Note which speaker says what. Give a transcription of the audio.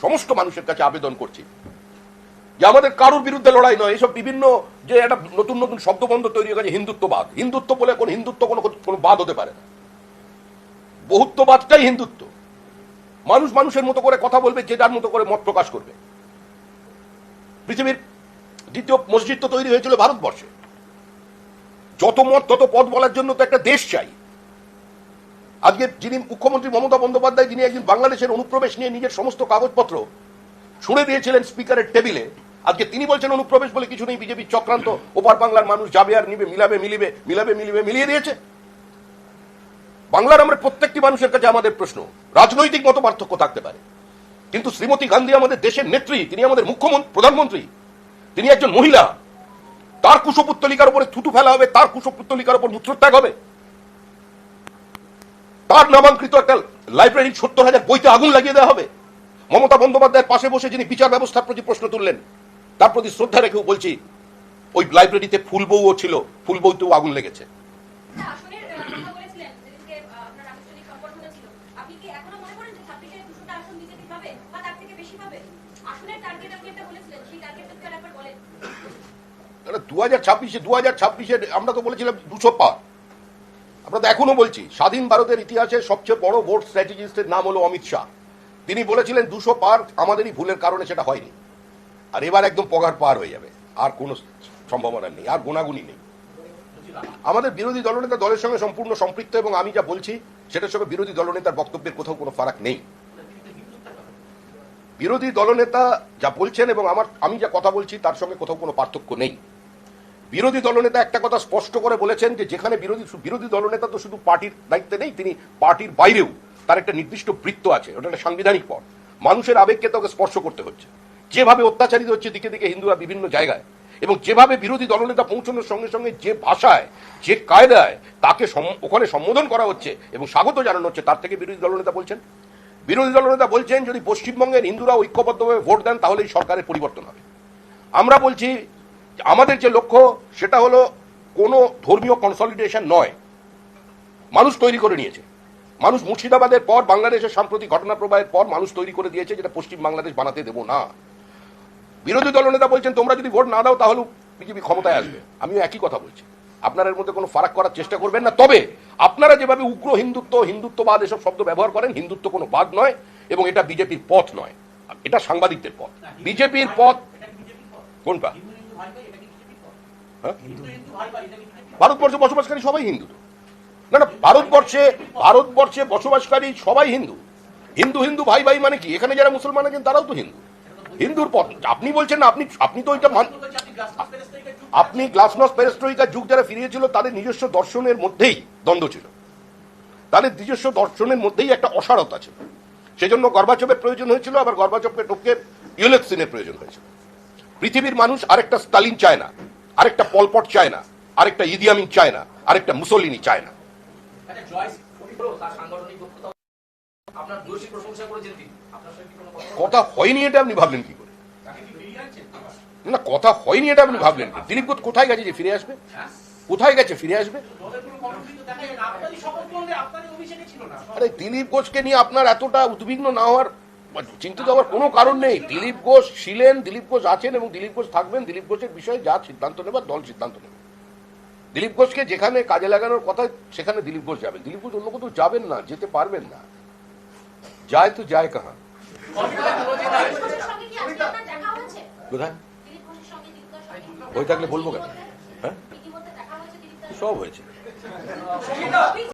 Speaker 1: সমস্ত মানুষের কাছে আবেদন করছি। যে আমাদের কারোর বিরুদ্ধে লড়াই নয়, এসব বিভিন্ন যে একটা নতুন নতুন শব্দবন্ধ তৈরি হয়ে গেছে, হিন্দুত্ববাদ। হিন্দুত্ব বলে কোন হিন্দুত্ব কোনো কোনো বাদ হতে পারে না। বহুত্ববাদটাই হিন্দুত্ব। মানুষ মানুষের মতো করে কথা বলবে, যে যার মতো করে মত প্রকাশ করবে। পৃথিবীর দ্বিতীয় মসজিদ তো তৈরি হয়েছিল ভারতবর্ষে। যত মত, তত পদ বলার জন্য তো একটা দেশ চাই। আজকে যিনি মুখ্যমন্ত্রী মমতা বন্দ্যোপাধ্যায়, যিনি একদিন বাংলাদেশের অনুপ্রবেশ নিয়ে নিজের সমস্ত কাগজপত্র ছুঁড়ে দিয়েছিলেন স্পিকারের টেবিলে, আজকে তিনি বলছেন অনুপ্রবেশ বলে কিছু নেই, বিজেপির চক্রান্ত, ওপার বাংলার মানুষ যাবে আর নিবে, মিলাবে, মিলিবে মিলাবে, মিলিবে, মিলিয়ে দিয়েছে। বাংলার আমরা প্রত্যেকটি মানুষের কাছে আমাদের প্রশ্ন, রাজনৈতিক মতো পার্থক্য থাকতে পারে। কিন্তু শ্রীমতী গান্ধী আমাদের দেশের নেত্রী, তিনি আমাদের মুখ্যমন্ত্রী প্রধানমন্ত্রী, তিনি একজন মহিলা, তার কুশপুত্তলিকার উপরে থুতু ফেলা হবে, তার কুশপুত্তলিকার উপর মূত্রত্যাগ হবে। তার নামাঙ্কৃত একটা লাইব্রেরি সত্তর হাজার বইতে আগুন লাগিয়ে দেওয়া হবে। মমতা বন্দ্যোপাধ্যায়ের পাশে বসে যিনি বিচার ব্যবস্থার প্রতি প্রশ্ন তুললেন তার প্রতি শ্রদ্ধা রেখেও বলছি ওই লাইব্রেরিতে ফুলবউও ছিল ফুলবউতেও আগুন লেগেছে।
Speaker 2: বলেন।
Speaker 1: দু হাজার ছাব্বিশে দু হাজার ছাব্বিশে আমরা তো বলেছিলাম দুশো পার। তো এখনও বলছি। স্বাধীন ভারতের ইতিহাসে সবচেয়ে বড় ভোট স্ট্র্যাটেজিস্টের নাম হলো অমিত শাহ। তিনি বলেছিলেন, দুশো পার আমাদেরই ভুলের কারণে সেটা হয়নি। আর এবার একদম পগার পার হয়ে যাবে। আর কোনো সম্ভাবনা নেই, আর গোনাগুনি নেই। আমাদের বিরোধী দলনেতা দলের সঙ্গে সম্পূর্ণ সম্পৃক্ত এবং আমি যা বলছি, সেটার সঙ্গে বিরোধী দলনেতার বক্তব্যের কোথাও কোনো ফারাক নেই। বিরোধী দলনেতা যা বলছেন এবং আমার, আমি যা কথা বলছি, তার সঙ্গে কোথাও কোনো পার্থক্য নেই। বিরোধী দলনেতা একটা কথা স্পষ্ট করে বলেছেন যে যেখানে বিরোধী বিরোধী দলনেতা তো শুধু পার্টির দায়িত্বে নেই, তিনি পার্টির বাইরেও তার একটা নির্দিষ্ট বৃত্ত আছে, ওটা একটা সাংবিধানিক পদ মানুষের আবেগকে তোকে স্পর্শ করতে হচ্ছে। যেভাবে অত্যাচারিত হচ্ছে দিকে দিকে হিন্দুরা বিভিন্ন জায়গায়, এবং যেভাবে বিরোধী দলনেতা পৌঁছানোর সঙ্গে সঙ্গে যে ভাষায়, যে কায়দায় তাকে ওখানে সম্বোধন করা হচ্ছে এবং স্বাগত জানানো হচ্ছে, তার থেকে বিরোধী দলনেতা বলছেন। বিরোধী দলনেতা বলছেন, যদি পশ্চিমবঙ্গের হিন্দুরা ঐক্যবদ্ধভাবে ভোট দেন, তাহলে এই সরকারের পরিবর্তন হবে। আমরা বলছি আমাদের যে লক্ষ্য, সেটা হলো কোনো ধর্মীয় কনসলিডেশন নয়। মানুষ তৈরি করে নিয়েছে। মানুষ মুর্শিদাবাদের পর, বাংলাদেশের সাম্প্রতিক ঘটনা প্রবাহের পর মানুষ তৈরি করে দিয়েছে যেটা পশ্চিম বাংলাদেশ বানাতে দেবো না। বিরোধী দলনেতা বলছেন, তোমরা যদি ভোট না দাও, তাহলে বিজেপি ক্ষমতায় আসবে। আমিও একই কথা বলছি। আপনারা এর মধ্যে কোনো ফারাক করার চেষ্টা করবেন না। তবে আপনারা যেভাবে উগ্র হিন্দুত্ব, হিন্দুত্ববাদ এসব শব্দ ব্যবহার করেন, হিন্দুত্ব কোনো বাদ নয় এবং এটা বিজেপির পথ নয়। এটা সাংবাদিকদের পথ। বিজেপির পথ কোনটা? ভারতবর্ষে বসবাসকারী সবাই হিন্দু। না না ভারতবর্ষে ভারতবর্ষে বসবাসকারী সবাই হিন্দু। হিন্দু হিন্দু ভাই ভাই মানে কি? এখানে যারা মুসলমান আছেন তারাও তো হিন্দু। হিন্দুর পথ আপনি বলছেন না আপনি আপনি তো এটা মান আপনি গ্লাসনস পেরেস্ট্রোইকার যুগ যারা ফিরিয়েছিল তাদের নিজস্ব দর্শনের মধ্যেই দ্বন্দ্ব ছিল। তাদের নিজস্ব দর্শনের মধ্যেই একটা অসারতা ছিল। সেজন্য গর্বাচপের প্রয়োজন হয়েছিল আবার গর্বাচপকে টোপকে ইউলেক্সিনের প্রয়োজন হয়েছিল। পৃথিবীর মানুষ আরেকটা স্টালিন চায় না আরেকটা পলপট চায় না আরেকটা ইদিয়ামিন চায় না আরেকটা মুসলিনি চায় না।
Speaker 3: কি কোনো কথা
Speaker 1: হয়নি এটা আপনি ভাবলেন কি করে? না কথা হয়নি এটা আপনি ভাবলেন কি? দিলীপ ঘোষ কোথায় গেছে যে ফিরে আসবে? কোথায় গেছে ফিরে আসবে?
Speaker 3: না। না।
Speaker 1: আরে দিলীপ ঘোষকে নিয়ে আপনার এতটা উদ্বিগ্ন না হওয়ার চিন্তিত হওয়ার কোনো কারণ নেই। দিলীপ ঘোষ ছিলেন, দিলীপ ঘোষ আছেন এবং দিলীপ ঘোষ থাকবেন। দিলীপ ঘোষের বিষয়ে যা সিদ্ধান্ত নেবার দল সিদ্ধান্ত নেবে। দিলীপ ঘোষকে যেখানে কাজে লাগানোর কথা, সেখানে দিলীপ ঘোষ যাবেন দিলীপ ঘোষ অন্য কোথাও যাবেন না, যেতে পারবেন না। যায় তো যায় কাহা। কোথায়? হয়ে থাকলে বলব কেন? হ্যাঁ? সব হয়েছে।